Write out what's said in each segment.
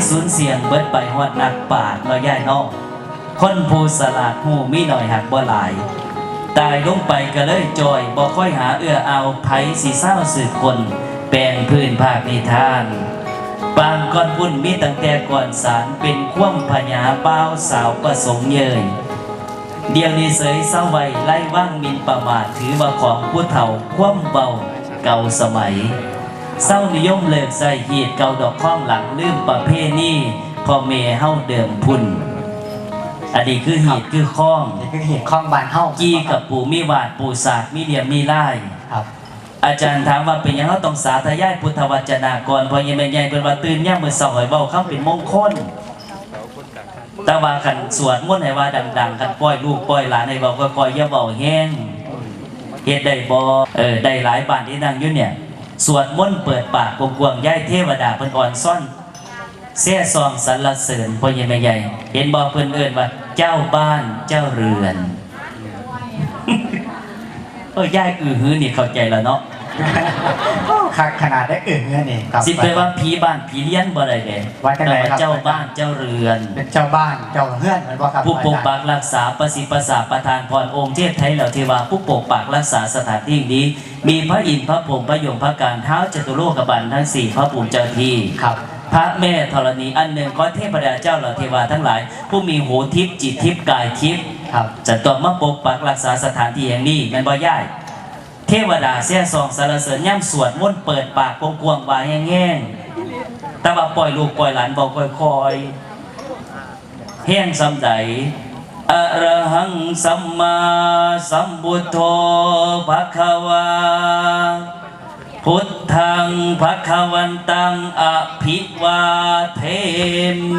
หายสูญเสียงเบิดไปฮอดนักปาชญ์เนาย่ายเนาะคนผู้สลาดหูมีหน่อยหักบ่หลาย ตายลงไปก็เลยจอยบ่ค่อยหาเอื้อเอาไผสีเศร้าสืบคนแปลงพื้นภาคนิทานปางก่อนพุ่นมีตั้งแต่ก่อนสารเป็นคว่ำพญาเป้าสาวประสงค์เยยเดียวนี้เสยเศร้าไวไล่ว่างมินประมาทถือว่าของผู้เฒ่าคว่ำเบาเก่าสมัย เศร้านิยมเลิกใส่หีดเก่าดอกข้องหลังลืมประเพณีพ่อเมเฮาเดิมพุ่นอันนี้คือหีดคือข้องนี่คือเหตุข้องบานเฮ้ากี้กับปู่มีวาดปู่ศาสตร์มีเหลี่ยมมีไล่ครับ อาจารย์ถามว่าเป็นหยังเขาต้องสาธยายพุทธวจนะก่อนเพอยังไม่ใหญ่เป็นว่าตื่นย่ามมือสอยเบาเข้าเป็นมงคลแต่ว่าขันสวดมนต์ให้ว่าดัง ๆ กันปล่อยลูกปล่อยหลานให้เบาค่อยๆอย่าเบาแห้งเฮ็ดได้บ่เออได้หลายบ้านที่นั่งอยู่เนี่ย สวดมนต์เปิดปากกวงๆย้ายเทวดาเพิ่นอ่อนซ่อนเสียซองสรรเสริญพ่อใหญ่แม่ใหญ่ เห็นบอกเพิ่นเอิ้นว่า เจ้าบ้านเจ้าเรือนเออยายอือหือนี่เข้าใจแล้วเนาะ ขขนาดได้อื่นเงี้ยนี่ครับ สิไปว่าผีบ้านผีเลี้ยนบ่ได้เด้ว่าจังไดครับ เจ้าบ้านเจ้าเรือน เป็นเจ้าบ้านเจ้าเฮือนเหมือนว่าครับผู้ปกอาจารย์ปักรักษาประสิทธิ์ประสาทประทานพรองค์เทพไทยเหล่าเทวาผู้ปกปักรักษาสถานที่นี้ มีพระอินทร์พระพรหมพระยมพระการเท้าจตุโลกบันทั้งสี่พระภูมิเจ้าที่ ครับ พระแม่ธรณีอันหนึ่งขอเทพดาเจ้าเหล่าเทวาทั้งหลาย ผู้มีหูทิพย์จิตทิพย์กายทิพย์ครับจะต้องมาปกปักรักษาสถานที่แห่งนี้แม่นบ่ย่าย เทวดาเสียสองสารเสริญย่ำสวดมนเปิดปากกวางๆว่าแห้งๆแต่ว่าปล่อยลูกปล่อยหลานบอกค่อยๆแห้งสำใดอรหังสัมมาสัมพุทโธภะคะวาพุทธังภะคะวันตังอภิวาเท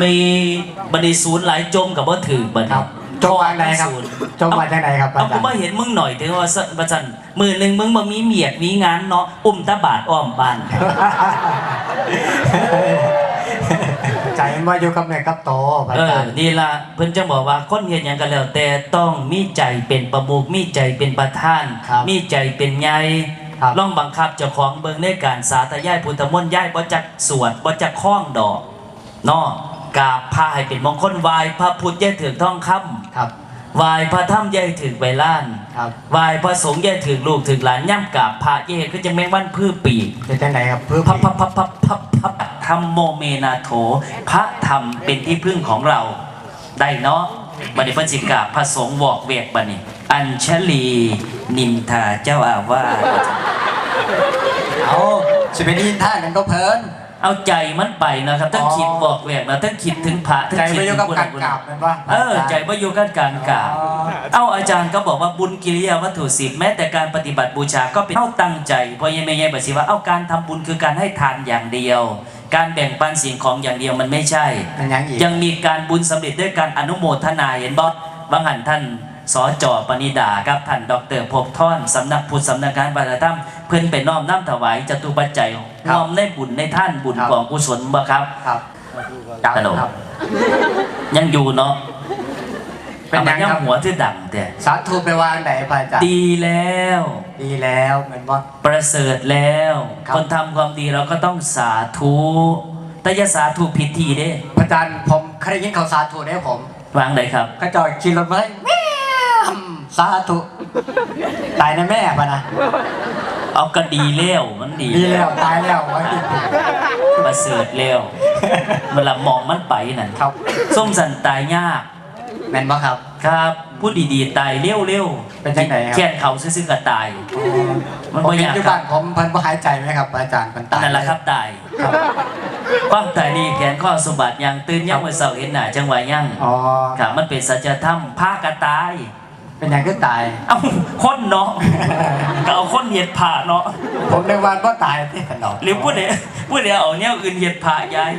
มิบันนี้ศูนย์หลายจมกับว่าถือบัดคนี้รับ จงวันไหนครับศูนย์จงวันไหนครับอาเอาจากูรย์ มาเห็นมึงหน่อยถึงว่าสัประจันมือหนึ่งมึงมามีเมียดมีงานเนาะอุ้มตาบาดอ้อมบ้าน ใจมันว่าอยู่กับแม่กับโตอาเอจาอรย์นี่ละเพิ่นจะบอกว่าคนเห็นอย่างกันแล้ว แต่ต้องมีใจเป็นประมุขมีใจเป็นประธาน ครับมีใจเป็นใหญ่ครับลองบังคับเจ้าของเบิ่งในการสาธยายพุทธมนต์ย้ายบ่จักสวดบ่จักคล้องดอกเนาะ กราบพระให้เป็นมงคลไหว้พระพุทธแย่ถึงทองคำครับไหว้พระธรรมแย่ถึงใบล้านครับไหว้พระสงฆ์แย่ถึงลูกถึงหลานย่ำกราบพระแย่คือจะแมงวันพืชปีกเป็นจังไหนครับเพื่อพับพับพับพับพับพับธรรมโมเมนาโถพระธรรมเป็นที่พึ่งของเราได้เนาะบัดนี้เพันสิกราบพระสงฆ์บอกเวกบัดนี้อัญชลีนินทาเจ้าอาวาสเอาสิเป็นอินท่านั้นก็เพลิน เอาใจมันไปนะครับทั้งอ๋อคิดบอกแหวกนะทั้งคิดถึงพระทั้งใจคิดไปอถึยู่งกับผู้การใดผู้กหนึ่ราบงเป็นว่าเออใจว่าอยู่กันการกราบอ๋อเอาอาจารย์ก็บอกว่าบุญกิริยาวัตถุสิบแม้แต่การปฏิบัติบูชาก็เป็นเท่าตั้งใจเพราะยังไม่ไงบอกสิว่าเอาการทำบุญคือการให้ทานอย่างเดียว การแบ่งปันสิ่งของอย่างเดียวมันไม่ใช่มันยังอีกยังมีการบุญสำเร็จด้วยการอนุโมทนาเห็นบอสบางหันท่าน สอจอปณิดาครับท่านดอกเตอรภพท่อนสำนักพุทธสำนักการบัตธรรมเพิ่นไปน้อมน้ำถวายจตุปัจจัยน้อมในบุญในท่านบุญของกุศลบ่ครับครับฮัลโหลครับยังอยู่เนาะเป็นอายัมางยังครับหัวที่ดังแต่สาธุไปวางไหนพระอาจารย์ดีแล้ว ดีแล้วเหมือนว่าประเสริฐแล้วครับคนทำความดีเราก็ต้องสาธุแต่อย่าสาธุผิดทีเด้พระอาจารย์ผมเคยได้ยินเขาสาธุได้ผมวางเลยครับก็จอดขี่รถมาให้แม่ สาธุ ตายนะแม่ปะนะ เอาก็ดีแล้วมันดีดีแล้วตายแล้วไว้ประเสริฐแล้วมันละมองมันไปนั่นครับ ส้มสันตายยาก แม่นปะครับ ครับพูดดีๆตายเร็วเร็วๆเป็นจังไหนครับ แค่นเขาซื่อๆก็ตาย มันผมบ่เห็นยากอยู่ครับ้าบนผมเพันบ่หายใจไหมครับ อาจารย์มันตายนั่นแหละครับตายครับความตายนี่แขนข้อสมบัติยังตื่นยังเมื่อเสาร์เห็นหน้าจังหวะยังอ๋อ ครับมันเป็นสัจธรรมพากระตาย เป็นอย่างที่ตาย เอ้าคนเนาะก็เอาคนเหยียดผ่าเนาะผมในวันว่าตายที่ขนมหรือผู้ใดผู้ใดเอาแนวอื่นเหยียดผ่ายาย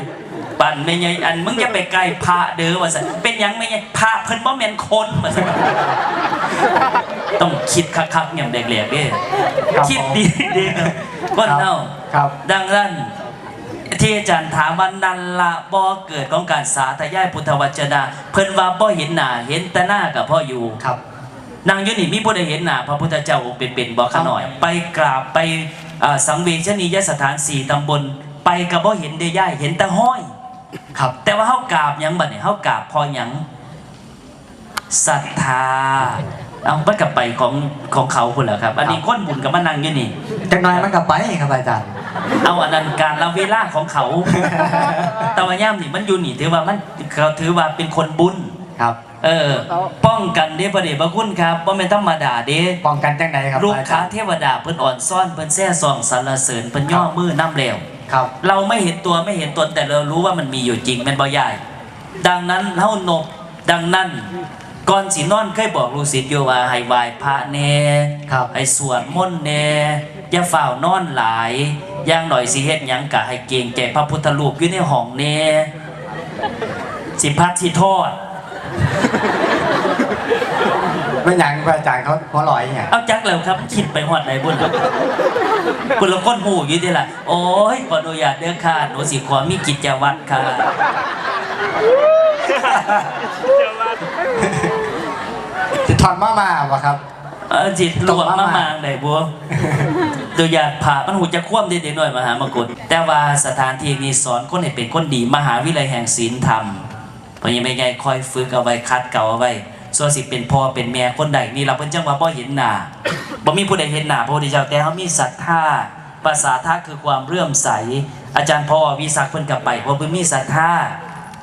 ปั่นไม่ไงอันมึงอย่าไปใกล้พระเด้อว่าซั่นเป็นหยังไม่ไงพระเพิ่นบ่แม่นคนว่าซั่นต้องคิดคักๆเงียบแดกๆเด้ครับคิดดีดีๆนะคนเนาะครับ ดังนั้นที่อาจารย์ถามว่านันละบ่เกิดของการสาธยายพุทธวจนะ เพิ่นว่าบ่เห็นหน้าเห็นแต่หน้ากับพ่ออยู่ครับ นางอยู่นี่มีผู้ใดเห็นหน้าพระพุทธเจ้าองค์เป็นๆบ่ขะหน่อย ไปกราบไปอ่าสังเวชนียสถานสี่ตำบล ไปกับบ่เห็นได้ย่ายเห็นแต่ห้อย ครับ แต่ว่าเฮากราบหยังบัดนี้เฮากราบพอหยังศรัทธาเอามันกลับไปของของเขาพุ่นแหละครับ อันนี้คนบุญกับมานั่งอยู่นี่ จังน้อยมันก็ไปครับอาจารย์ เอาอันนั้นการละเวลาของเขา แต่ว่าย่ามนี่มันอยู่นี่ถือว่ามันเขาถือว่าเป็นคนบุญ ครับ เออ ป้องกันเด้ประเดชพระคุณครับบ่แม่นธรรมดาเด้ป้องกันจังไหนครับลูกอาค้าจารย์เทวดาเพิ่นอ่อนซ่อนเพิ่นแซ่ซองสรรเสริญเพิ่นย่อมือน้ำแล้วครับ เราไม่เห็นตัวไม่เห็นตนแต่เรารู้ว่ามันมีอยู่จริงแม่นบ่ยายดังนั้นเฮานบดังนั้นก่อนสินอนเคยบอกลูกศิษย์อยู่ว่าให้ไหว้พระแน่ครับให้สวดมนต์แน่อย่าฝ่าวนอนหลายอย่างหน่อยสิเฮ็ดหยังกะให้เกรงใจพระพุทธรูปอยู่ในห้องแน่สิพัดสิทอด ไม่หยังครับอาจารย์เขาหัวลอยเนี่ยเอาจักแล้วครับคิดไปฮอดไหนบุญครับคุณละคนหูอยู่ที่ล่ะโอ้ยขออนุญาตเด้อค่ะหนูสิขอมีกิจวัตรค่ะจะถอนมามาวะครับเออจิตรวมมามางได้บัวตัวอยากผ่ามันหูจะคว่ำเด็ดๆหน่อยมหามกุฏแต่ว่าสถานที่นี้สอนคนให้เป็นคนดีมหาวิทยาลัยแห่งศีลธรรมเพราะยังไม่ไงคอยฝึกเอาไว้คัดเก่าเอาไว้ส่วนสิเป็นพ่อเป็นแม่คนใดนี่เราเพิ่นจังว่าบ่เห็นหน้าบ่มีผู้ใดเห็นหน้าพระพุทธเจ้าแต่เขามีศรัทธาภาษาท่าคือความเรื่อมใส อาจารย์พ่อวิศักดิ์เพิ่นกลับไปเพราะเพิ่นมีศรัทธา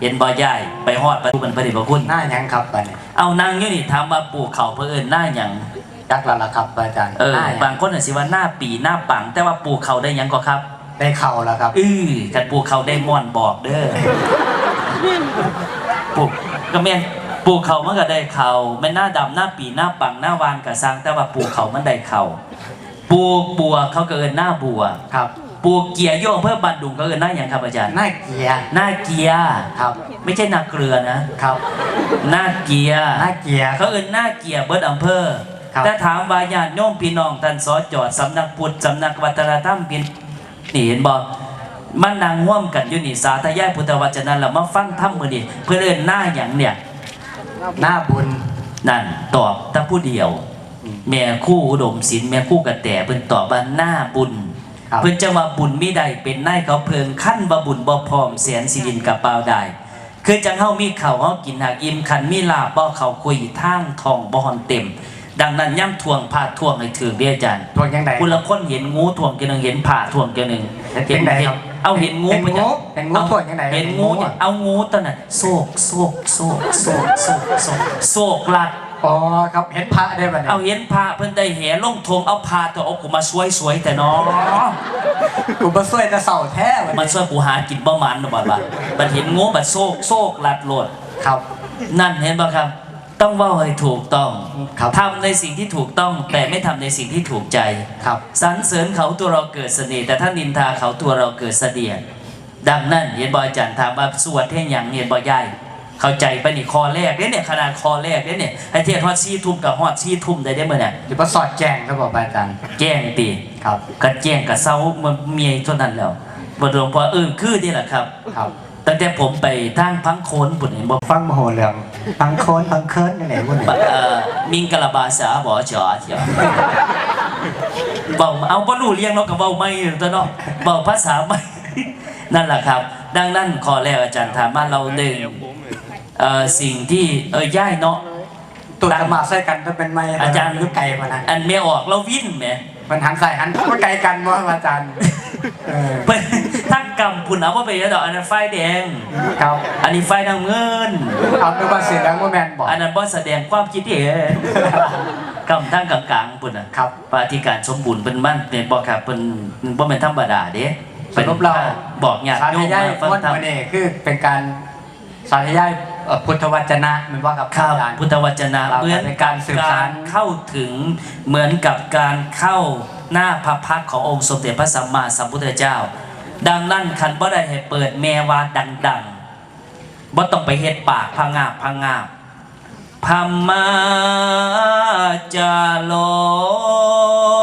เห็นบ่ใหญ่ไปฮอดไปผู้เป็นพระเดชพระคุณหน้าหยังครับบัดนี้เอานางอยู่นี่ถามว่าปลูกเขาเพื่อเอิ้นหน้าหยังยักษ์และละครับอาจารย์เออหน้าหยังบางคนอาจสิว่าหน้าปีหน้าปัง แต่ว่าปลูกเขาได้หยังก็ครับ ได้เข่าแล้วครับ อือกันปลูกเขาได้ม่อนบอกเด้อ ปลูกก็แม่นปลูกเขามันก็ได้เขาแม่นหน้าดำหน้าปีหน้าปังหน้าวานกับสร้างแต่ว่าปลูกเขามันได้เขาปลูกบัวเขาก็เอินหน้าบัวครับปลูกเกียร์โยงเพื่อบันดุงก็เอินหน้าหยังครับอาจารย์หน้าเกียร์หน้าเกียร์ครับไม่ใช่หน้าเกลือนะ ครับหน้าเกียร์หน้าเกียร์เขาเอินหน้าเกียร์เบิดอำเภอครับ แต่ถามว่าญาติโยมพี่น้องท่านสอจอดสำนักพุทธสำนักวัฒนธรรมเพียนนี่เห็นบ่ มันนางห่วมกันอยู่นี่สาธยายพุทธวจนะแล้วมาฟังธรรมมื้อนี้เพื่อเอิ้นหน้าหยังเนี่ยหน้าบุญนั่นตอบแต่ผู้เดียว แม่ครู่อุดมศิลป์แม่ครู่กระแตเพิ่นตอบว่าหน้าบุญครับเพิ่นจะว่าบุญมิใดเป็นนายเขาเพิงขั้นว่าบุญบ่พร้อมแสนสิรินกับเปล่าได้คือจังเฮามีข้าวเฮากินหากอิ่มคันมีลาบบ่เข้าคุยทางทองบ่ฮอนเต็ม ดังนั้นย่ำทวงพาทวงให้ถือเด้อาจารย์ทวงยังไงคุณละคนเห็นงูทวงกันหนึ่งเห็นผ่าทวงกันหนึ่งเห็นเป็นไงครับ เอาเห็นงูเห็นงูไปจ้ะเห็นงูอาทวงยังไงเห็นงูเห็นงูอะเอางูตอนนั้นโศกโศกโศกโศกโศกโศกโศกลัดอ๋อครับเห็นพระได้บัดนี้เอาเห็นพระเพิ่นได้แห่ลงทงเอาพาตัวเอากูมาสวยสวยแต่น้องกูมาช่วยจะเสาแท้บัดมันนี้ช่วยกูหากินบ่มันหรอกบัดว่าบัดเห็นงูบัดโศกโศกลัดโลดครับ นั่นเห็นป่ะครับ ต้องเว่าให้ถูกต้องครับทำในสิ่งที่ถูกต้อง แต่ไม่ทำในสิ่งที่ถูกใจครับสรรเสริญเขาตัวเราเกิดเสน่ห์แต่ถ้านินทาเขาตัวเราเกิดเสดียดดังนั้นเห็นบอยจันถามว่าสวดเท่งหยังเห็นบอยใหญ่เข้าใจไปะนี่คอแรกเด้เนี่ยขนาดคอแรกเด้เนี่ยไอ้เทียนฮอดซี่ทุ่มกับฮอดซี่ทุ่มได้ได้เมื่อเนี่ยเดี๋ยวมาสอดแจงครับบอกอาจารย์แจ้งตีครับกันแจ้งกับเซามันเมียเท่านั้นแล้วบทหลวงพ่อเออคือนี่แหละครับครับ ตั้งแต่ผมไปทางพังโคนบุญเห็นบอกฟังมโหเรื่องพังโคนพังเคิร์นยังไงวุ่นเอ่อมิงกะลาบาสาบอจอเถียวเบาเอาบ่รู้เรียงเนาะกับเบาไม่ตัวเนาะเบาภาษาไม่นั่นแหละครับ ดังนั้นขอแล้วอาจารย์ถามว่าเราหนึ่งเอ่อสิ่งที่เออย่ายเนาะตัวจะมาใส่กันจะเป็นไม้อาจารย์ลูกไก่มานะอันไม่ออกเราวิ่นแหมมันหันใส่หันมันไก่กันว่าอาจารย์เออเพิ่น ทั้งกำพุ่นเอาว่าไปแล้วดอกอันนั้นไฟแดง ครับอันนี้ไฟน้ำเงิน เอาเป็นว่าเสียงดังว่าแมนบอก อันนั้นบ่แสดงความคิดเห็นกำทั้งกลางๆพุ่นน่ะครับปาฏิการสมบูรณ์เป็นมั่นเป็นบอกครับเป็นบ่เป็นธรรมดาเด้สรุปเรา บอกญาติสาโยธมยายมาฟังม้วนธรรมมาเนี่ยคือเป็นการสาธยายเอ่อพุทธวจนะแมันว่ากับครับอาจารย์ พุทธวจนะเราเหมือนเป็นการสืบสานเข้าถึงเหมือนกับการเข้าหน้าพระพักตร์ขององค์สมเด็จพระสัมมาสัมพุทธเจ้า ดังนั้นคันบ่ได้ให้เปิดแมวาดังๆบ่ต้องไปเฮ็ดปากพังงาบพังงาบพมมาจะโลก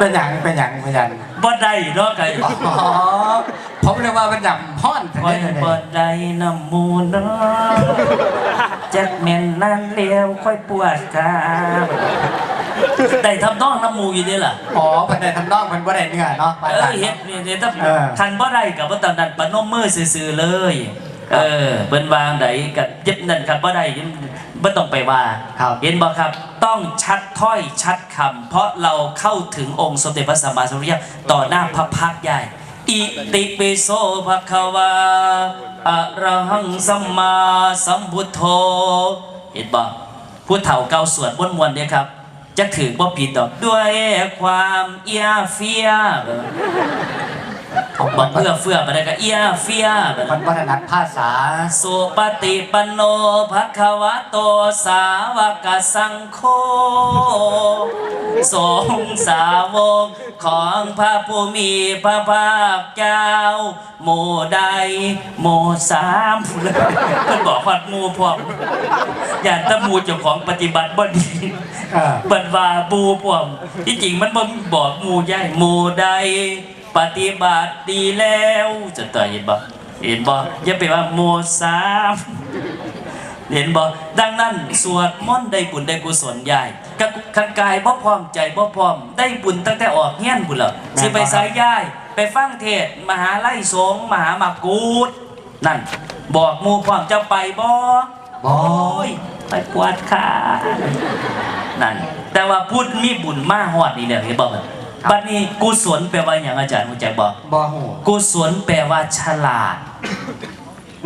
เป็นอย่างเป็นอย่างเป็นอย่างบ่ได้เนาะไก่อ๋อผมเรียกว่าเป็นอย่างพ่อนถึงบ่ได้เลยบ่ได้น้ำมูเนาะจักแม่นนั่นเลี้ยวค่อยปวดขาได้ทำนองน้ำมูอยู่นี่ล่ะอ๋อเพันได้ทำนองเพันบ่ได้เนื้อเนาะเออเฮ็ดนี่เฮ็ดถ้าเออคันบ่ได้กับบ่ตอนนั้นปนมมือซื่อๆเลยเออเปิ้นวางไดกับยึดนั่นคันบ่ได้บ่ต้องไปว่าครับเห็นบ่ครับ ต้องชัดถ้อยชัดคำเพราะเราเข้าถึงองค์สมเด็จพระสัมมาสัมพุทธเจ้าต่อหน้าพระพักตร์ใหญ่อิติปิโสภะคะวาอะระหังสัมมาสัมพุทโธเห็นบ่ผู้เฒ่าเก่าสวดบนมวนเนี่ยครับ จะถือว่าผิดดอกด้วยความเอียเฟีย บอกเพื่อเฟื่อมาได้ก็เอียเฟียแบบมันั้นนวัฒนัภาษาสุปฏิปันโนภะคะวะโตสาวกสังโฆสงฆ์สาวกของพระผู้มีพระภาคเจ้าหมู่ใดหมู่สามเพิ่นบอกว่าหมู่พวกอย่าตะหมู่เจ้าของปฏิบัติบ่ดีเออเปิดว่าบูพวมที่จริงมันบ่บอกหมู่ใหญ่หมู่ใด ปฏิบัติดีแล้วจะต่อเห็นบ่เห็นบ่อย่าไปว่าหมู่สามเห็นบ่ดังนั้นสวดมนต์ได้บุญได้กุศลใหญ่กะคันกายบ่พร้อมใจบ่พร้อม ได้บุญตั้งแต่ออกเฮียนบุญแล้วสิไปสายย้ายไปฟังเทศน์มหาไล่สงฆ์มหามากูดนั่น บอกหมู่พร้อมจะไปบ่บอโอ้ยไปปวดขานั่น แต่ว่าพูดมีบุญมาหอดนี่เนี่ยเห็นบอกไหม บัดนี้กุศลแปลว่าอย่างอาจารย์มุจักบอกบอหูกุศลแปลว่าฉลาด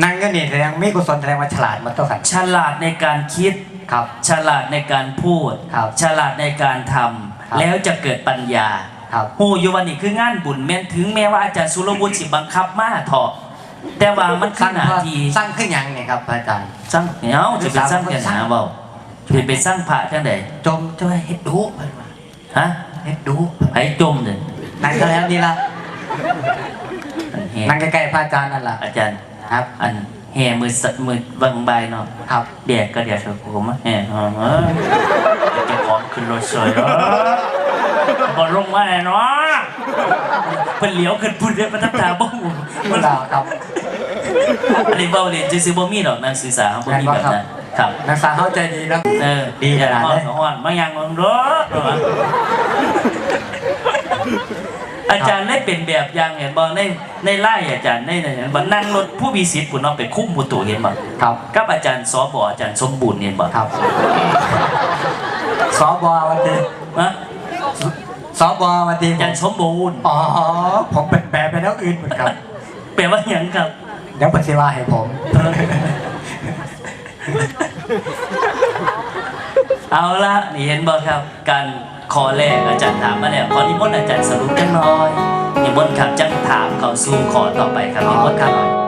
นั่งก็นี่แสดงมีกุศลแสดงว่าฉลาดมาตัวกันฉลาดในการคิด ครับ ฉลาดในการพูด ครับฉลาดในการทำครับแล้วจะเกิดปัญญาครับหูอยู่วันนี้คืองานบุญแม้นถึงแม้ว่าอาจารย์สุรบุญสิบังคับมาเถอะแต่ว่ามันขสร้างนาดพระทีสร้างขึ้นยังเนี่ยครับอาจารย์ สร้างเหนียวจะไปสร้างกันหาเบาจะไปสร้างพระจังไดจมจะให้เฮ็ดดูเพิ่นว่าฮะ เฮ็ดดูไผจมเนี่ยนั่งก็แล้วนี่ละอันแห่นั่งใกล้ๆพระอาจารย์นั่นล่ะอาจารย์ครับ อันแห่มือสัมือวังใบายเนาะครับแดกก็แดกเถอะผมอะแห่เออเออเจะของขึ้นรถสวยเออบอลลงมาแน่เนาะเป็นเหลียวขึ้นพุ่นเรียกมาทับตาบ้งเวลาครับอันนี้เบาเรียนจะซื้อบ่มีดอกนักศึกษาบ่มีแบบนั้น ครับนักศึกษาเข้าใจดีแล้วเออดีขนาดอ่นั้อนนอ่อนมายังมึงรถอาจารย์ได้เป็นแบบอย่างเห็นบ่ในในไล่อาจารย์ในในเห็นบ่นั่งรถผู้มีสิทธิ์ผู้เนาะไปคุ้มผู้ตู่เห็นบ่ครับกับอาจารย์สอบอาจารย์สมบูรณ์เห็นบ่ครับสอบอวันทีฮะสอบอวันทีอาจารย์สมบูรณ์อ๋อผมเป็นแปลไปแล้วอื่นหมดครับแปลว่าหยังครับเดี๋ยวปฏิวัติให้ผม เอาละนี่เห็นบ่ครับ การขอแรกอาจารย์ถามมาแล้วขอนิมนต์อาจารย์สรุปกันหน่อยนิมนต์ครับจังถามเข้าสู่ขอต่อไปครับนิมนต์ครับ